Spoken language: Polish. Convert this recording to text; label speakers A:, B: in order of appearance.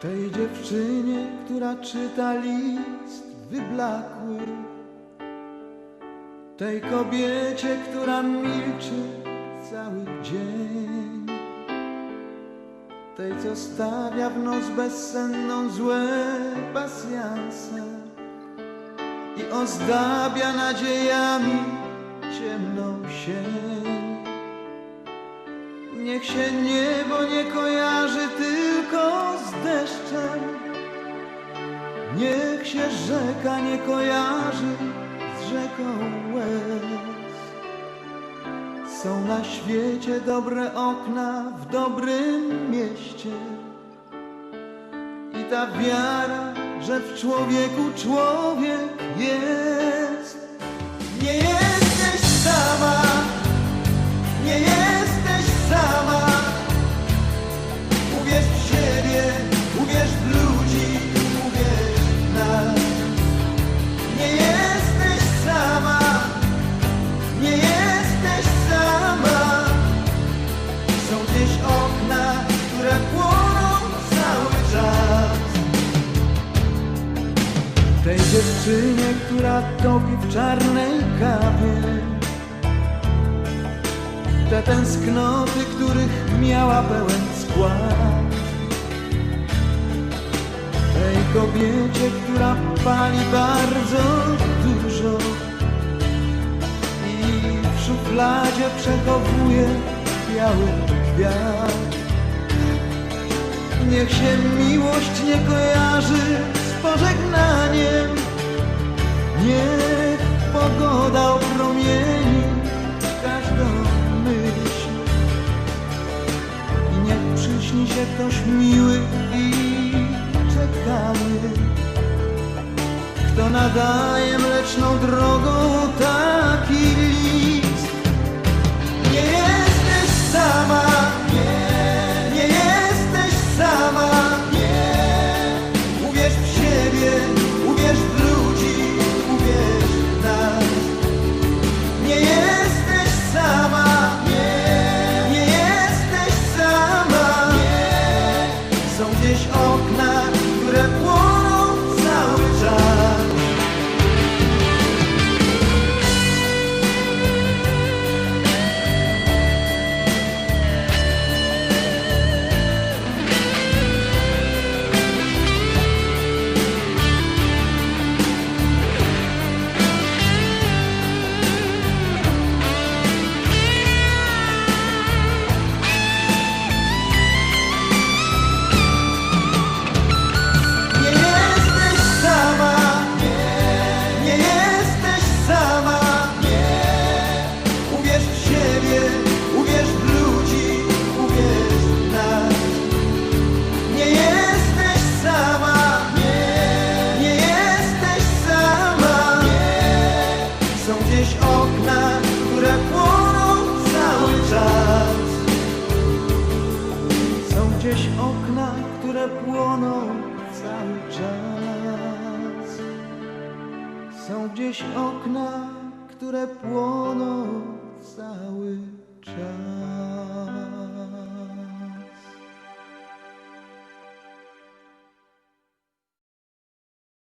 A: Tej dziewczynie, która czyta list wyblakły. Tej kobiecie, która milczy cały dzień. Tej, co stawia w noc bezsenną złe pasjanse I ozdabia nadziejami ciemną sień. Niech się niebo nie kojarzy tylko Się rzeka nie kojarzy z rzeką łez. Są na świecie dobre okna w dobrym mieście. I ta wiara, że w człowieku człowiek jest. Nie! jesteś Tej dziewczynie, która topi w czarnej kawie te tęsknoty, których miała pełen skład. Tej kobiecie, która pali bardzo dużo i w szufladzie przechowuje biały kwiat. Niech się miłość nie kojarzy pożegnaniem, niech pogoda opromieni każdą myśl. I niech przyśni się ktoś miły i czekamy. Kto nadaje mleczną drogą okna, Gdzieś okna, które płoną cały czas. Są gdzieś okna, które płoną cały czas.